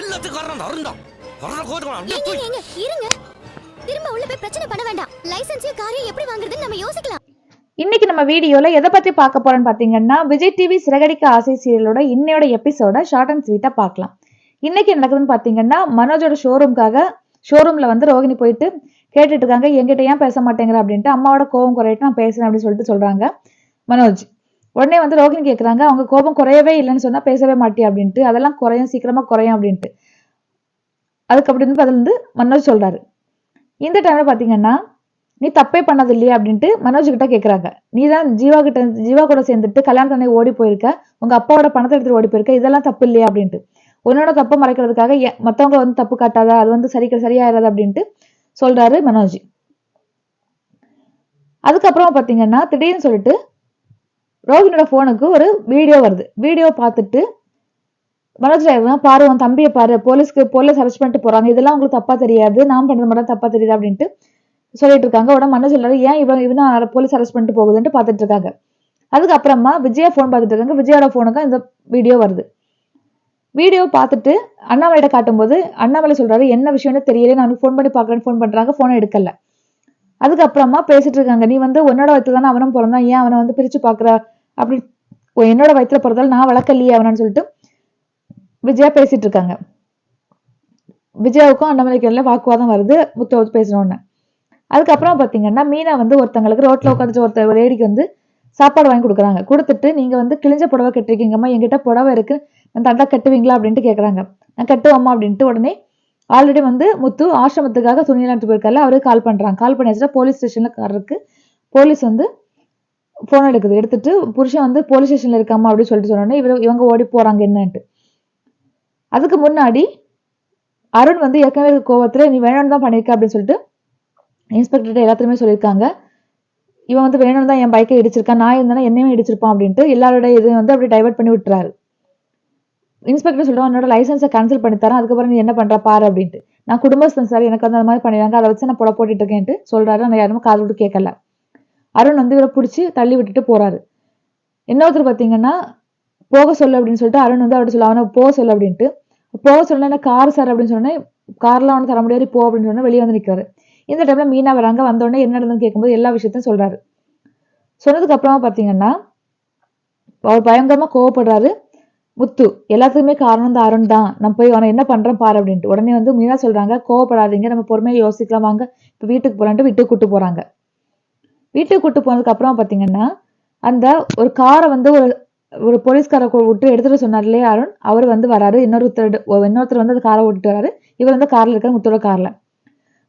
எல்லாத்துக்கும் காரணம் அருண் தான். வர்ற கோதுமை அப்படியே ஏங்க போய். ஏங்க இருங்க. திரும்ப உள்ள போய் பிரச்சனை பண்ண வேண்டாம். லைசென்ஸையும் காரையும் எப்படி வாங்குறதுன்னு நம்ம யோசிக்கலாம். இன்னைக்கு நம்ம வீடியோல எதை பத்தி பார்க்க போறோம்னு பாத்தீங்கன்னா விஜய் டிவி சிறகடிக்க ஆசை சீரியலோட இன்னையோட எபிசோட ஷார்ட் அண்ட் ஸ்வீட்டா பார்க்கலாம். இன்னைக்கு என்ன நடக்குதுன்னு பாத்தீங்கன்னா மனோஜோட ஷோரூம்காக ஷோரூம்ல வந்து ரோகிணி போயிட்டு கேட்டுட்டு இருக்காங்க. என்கிட்ட ஏன் பேச மாட்டேங்கிற அப்படின்ட்டு அம்மாவோட கோபம் குறையிட்டு நான் பேசுறேன் அப்படின்னு சொல்லிட்டு சொல்றாங்க மனோஜ். உடனே வந்து ரோகிணி கேக்குறாங்க அவங்க கோபம் குறையவே இல்லைன்னு சொன்னா பேசவே மாட்டேன் அப்படின்ட்டு. அதெல்லாம் குறையும் சீக்கிரமா குறையும் அப்படின்ட்டு. அதுக்கு அப்படின்னு பதில் வந்து மனோஜ் சொல்றாரு. இந்த டைம்ல பாத்தீங்கன்னா நீ தப்பே பண்ணது இல்லையா அப்படின்ட்டு மனோஜ் கிட்ட கேட்குறாங்க நீ தான் ஜீவா கிட்ட ஜீவா கூட சேர்ந்துட்டு கல்யாணத்தனை ஓடி போயிருக்க. உங்க அப்பாவோட பணத்தை எடுத்துட்டு ஓடி போயிருக்க. இதெல்லாம் தப்பு இல்லையா? அப்படின்ட்டு. உன்னோட தப்பை மறைக்கிறதுக்காக மற்றவங்க மத்தவங்க வந்து தப்பு காட்டாத? அது வந்து சரி சரியாயிராது? அப்படின்ட்டு சொல்றாரு மனோஜ். அதுக்கப்புறம் பார்த்தீங்கன்னா திடீர்னு சொல்லிட்டு ரோஹினோட ஃபோனுக்கு ஒரு வீடியோ வருது. வீடியோ பார்த்துட்டு மனோஜ் ராயவன் பாரு உன் தம்பியை பாரு போலீஸ்க்கு போலீஸ் அரெஸ்ட் பண்ணிட்டு போறாங்க. இதெல்லாம் உங்களுக்கு தப்பா தெரியாது. நான் பண்றது மட்டும் தப்பா தெரியுது அப்படின்ட்டு சொல்லிட்டு இருக்காங்க. உடனே மனோஜ் சொல்றாரு ஏன் இவன் இவன் போலீஸ் அரெஸ்ட் பண்ணிட்டு போகுதுன்ட்டு பார்த்துட்டு இருக்காங்க. அதுக்கப்புறமா விஜயா ஃபோன் பார்த்துட்டு இருக்காங்க. விஜயோட ஃபோனுக்கு இந்த வீடியோ வருது. வீடியோ பார்த்துட்டு அண்ணாமலையிட்ட காட்டும்போது அண்ணாமலை சொல்றாரு என்ன விஷயம்னு தெரியல. நான் ஃபோன் பண்ணி பார்க்கறேன்னு ஃபோன் பண்றாங்க. ஃபோனை எடுக்கல. அதுக்கப்புறமா பேசிட்டு இருக்காங்க. நீ வந்து உன்னோட வைத்து தானே அவனும் பிறந்தான். ஏன் அவனை வந்து பிரிச்சு பாக்குற அப்படி என்னோட வயித்துல பிறந்தாலும் நான் வளர்க்கலையே அவனு சொல்லிட்டு விஜயா பேசிட்டு இருக்காங்க. விஜயாவுக்கும் அண்ணாமலைக்கு எல்லாம் வாக்குவாதம் வருது. முத்த பேசணும்னு. அதுக்கப்புறம் பாத்தீங்கன்னா மீனா வந்து ஒருத்தங்களுக்கு ரோட்ல உட்காந்துட்டு ஒருத்தர் லேடிக்கு வந்து சாப்பாடு வாங்கி கொடுக்குறாங்க. கொடுத்துட்டு நீங்க வந்து கிழிஞ்ச புடவை கட்டிருக்கீங்கம்மா என்கிட்ட புடவை இருக்கு. நான் தந்தா கட்டுவீங்களா? அப்படின்ட்டு கேக்குறாங்க. நான் கட்டுவோம்மா அப்படின்ட்டு உடனே ஆல்ரெடி வந்து முத்து ஆசிரமத்துக்காக துணியெல்லாம் போயிருக்காரு அவருக்கு கால் பண்றாங்க. கால் பண்ணி வச்சுட்டு போலீஸ் ஸ்டேஷன்ல காரருக்கு. போலீஸ் வந்து ஃபோன் எடுக்குது. எடுத்துட்டு புருஷன் வந்து போலீஸ் ஸ்டேஷன்ல இருக்காமா அப்படின்னு சொல்லிட்டு சொன்னோடனே இவர் இவங்க ஓடி போறாங்க என்னன்ட்டு. அதுக்கு முன்னாடி அருண் வந்து ஏற்கனவே இருக்க நீ வேணும்னு தான் பண்ணியிருக்க அப்படின்னு சொல்லிட்டு இன்ஸ்பெக்டர்கிட்ட எல்லாத்துலயுமே சொல்லியிருக்காங்க. இவன் வந்து வேணும்னு தான் என் பைக்கை இடிச்சிருக்கான். நான் இருந்தேன்னா என்னையும் இடிச்சிருப்பான் அப்படின்ட்டு எல்லாரோட இதையும் வந்து அப்படி டைவர்ட் பண்ணி விட்டுறாரு. இன்ஸ்பெக்டர் சொல்றான் என்னோட லைசன்ஸை கேன்சல் பண்ணி தரேன். அதுக்கப்புறம் நீ என்ன பண்ற பாரு அப்படின்ட்டு. நான் குடும்பஸ்தன் சார். எனக்கு வந்து அந்த மாதிரி பண்ணிடுறாங்க. அதை வச்சு நான் புட போட்டுட்டு இருக்கேன்ட்டு சொல்றாரு. நான் யாருமே காது விட்டு கேட்கல. அருண் வந்து இவரை பிடிச்சி தள்ளி விட்டுட்டு போறாரு. இன்னொருத்தர் பார்த்தீங்கன்னா போக சொல்லு அப்படின்னு சொல்லிட்டு அருண் வந்து அப்படி சொல்ல அவனை போக சொல்லு அப்படின்ட்டு. போக சொல்ல கார் சார் அப்படின்னு சொன்னேன் கார்லாம் அவனை தர முடியாது போ அப்படின்னு சொன்னா வெளியே வந்து நிற்கிறாரு இந்த டைம்ல மீனா வராங்க வந்தோடனே என்ன நடந்ததுன்னு கேட்கும்போது எல்லா விஷயத்தையும் சொல்றாரு. சொன்னதுக்கு அப்புறமா அவர் பயங்கரமா கோவப்படுறாரு. முத்து எல்லாத்துக்குமே காரணம் தான் அருண் தான். நான் போய் அவனை என்ன பண்றேன் பாரு அப்படின்ட்டு. உடனே வந்து மீனா சொல்றாங்க கோவப்படாதீங்க நம்ம பொறுமையாக யோசிக்கலாம் வாங்க இப்போ வீட்டுக்கு போகலான்ட்டு வீட்டுக்கு கூட்டு போறாங்க. வீட்டுக்கு கூட்டு போனதுக்கு அப்புறம் பார்த்தீங்கன்னா அந்த ஒரு காரை வந்து ஒரு ஒரு போலீஸ்கார விட்டு எடுத்துட்டு சொன்னார் இல்லையா அருண் அவர் வந்து வராரு. இன்னொருத்தர் இன்னொருத்தர் வந்து அந்த காரை ஓட்டிட்டு வராரு. இவர் வந்து காரில் இருக்காரு முத்தோட காரில்.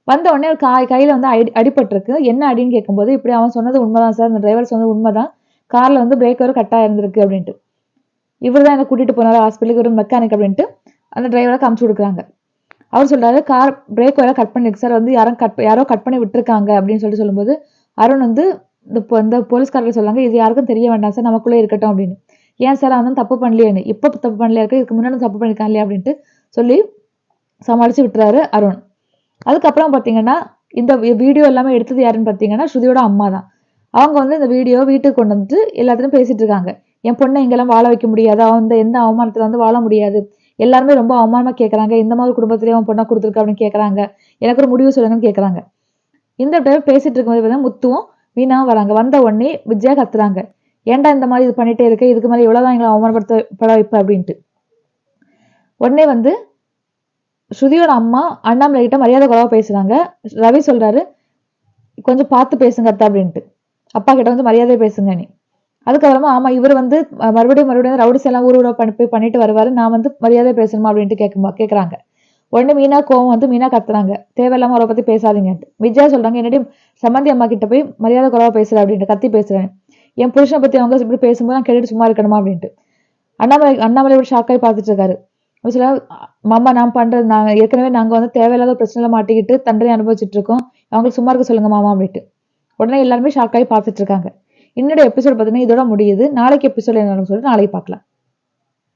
வந்த உடனே ஒரு காய் கையில் வந்து அடி அடிபட்டிருக்கு. என்ன அடின்னு கேட்கும்போது இப்படி அவன் சொன்னது உண்மைதான் சார். அந்த டிரைவர் சொன்னது உண்மைதான். காரில் வந்து பிரேக் வர இருந்திருக்கு அப்படின்ட்டு. இவர் தான் என்னை கூட்டிட்டு போனார் ஹாஸ்பிட்டலுக்கு ஒரு மெக்கானிக் அப்படின்ட்டு. அந்த டிரைவரை காமிச்சு கொடுக்குறாங்க அவர் சொல்கிறாரு கார் பிரேக் வேற கட் பண்ணிருக்கு சார். வந்து யாரும் கட் யாரோ கட் பண்ணி விட்டுருக்காங்க அப்படின்னு சொல்லிட்டு சொல்லும்போது அருண் வந்து இந்த இந்த போலீஸ்காரர் சொல்லாங்க இது யாருக்கும் தெரிய வேண்டாம் சார் நமக்குள்ளே இருக்கட்டும் அப்படின்னு. ஏன் சார் அவன் தப்பு பண்ணலையேன்னு? இப்போ தப்பு பண்ணலையா? இருக்கு இதுக்கு முன்னாடி தப்பு பண்ணிருக்கான் இல்லையா அப்படின்ட்டு சொல்லி சமாளித்து விட்டுறாரு அருண். அதுக்கப்புறம் பார்த்தீங்கன்னா இந்த வீடியோ எல்லாமே எடுத்தது யாருன்னு பார்த்தீங்கன்னா ஸ்ருதியோட அம்மா தான். அவங்க வந்து இந்த வீடியோ வீட்டுக்கு கொண்டு வந்துட்டு எல்லாத்துலையும் பேசிட்டு இருக்காங்க. என் பொண்ணை இங்கெல்லாம் வாழ வைக்க முடியாது. அவன் இந்த எந்த அவமானத்தில் வந்து வாழ முடியாது. எல்லாருமே ரொம்ப அவமானமாக கேட்குறாங்க இந்த மாதிரி குடும்பத்திலேயே அவன் பொண்ணை கொடுத்துருக்க அப்படின்னு கேட்குறாங்க எனக்கு ஒரு முடிவு சொல்லுங்கன்னு கேட்குறாங்க இந்த டைம் பேசிட்டு இருக்கும்போது பார்த்தீங்கன்னா முத்துவும் மீனாவும் வராங்க. வந்த உடனே விஜயா கத்துறாங்க. ஏன்டா இந்த மாதிரி இது பண்ணிட்டே இருக்க? இதுக்கு மேலே எவ்வளவுதான் எங்களை அவமானப்படுத்த பட வைப்ப அப்படின்ட்டு. உடனே வந்து ஸ்ருதியோட அம்மா அண்ணாமலை கிட்ட மரியாதை குறைவாக பேசுறாங்க. ரவி சொல்றாரு கொஞ்சம் பார்த்து பேசுங்க அத்தா அப்படின்ட்டு. அப்பா கிட்ட வந்து மரியாதை பேசுங்க நீ. அதுக்கப்புறமா ஆமா இவர் வந்து மறுபடியும் மறுபடியும் ரவுடிஸ் எல்லாம் ஊர் ஊரா பண்ணி போய் பண்ணிட்டு வருவாரு. நான் வந்து மரியாதை பேசணுமா? அப்படின்ட்டு கேட்குமா கேட்குறாங்க உடனே மீனா கோவம் வந்து மீனா கத்துறாங்க. தேவையில்லாம அவரை பத்தி பேசாதீங்கன்ட்டு விஜயா சொல்றாங்க என்னடி சம்மந்தி அம்மா கிட்ட போய் மரியாதை குறைவா பேசுற அப்படின்ட்டு கத்தி பேசுறேன். என் புருஷனை பத்தி அவங்க இப்படி பேசும்போது நான் கேட்டுட்டு சும்மா இருக்கணுமா அப்படின்ட்டு. அண்ணாமலை அண்ணாமலை இப்படி ஷாக்காய் பார்த்துட்டு இருக்காரு. சில மாமா நான் பண்றது நாங்க ஏற்கனவே நாங்க வந்து தேவையில்லாத பிரச்சனையில மாட்டிக்கிட்டு தண்டனை அனுபவிச்சுட்டு இருக்கோம். அவங்களுக்கு சும்மா இருக்க சொல்லுங்க மாமா அப்படின்ட்டு. உடனே எல்லாருமே ஷாக்காகி பார்த்துட்டு இருக்காங்க. இன்னொரு எபிசோட் பார்த்தீங்கன்னா இதோட முடியுது. நாளைக்கு எபிசோட் என்னன்னு சொல்லிட்டு நாளைக்கு பார்க்கலாம்.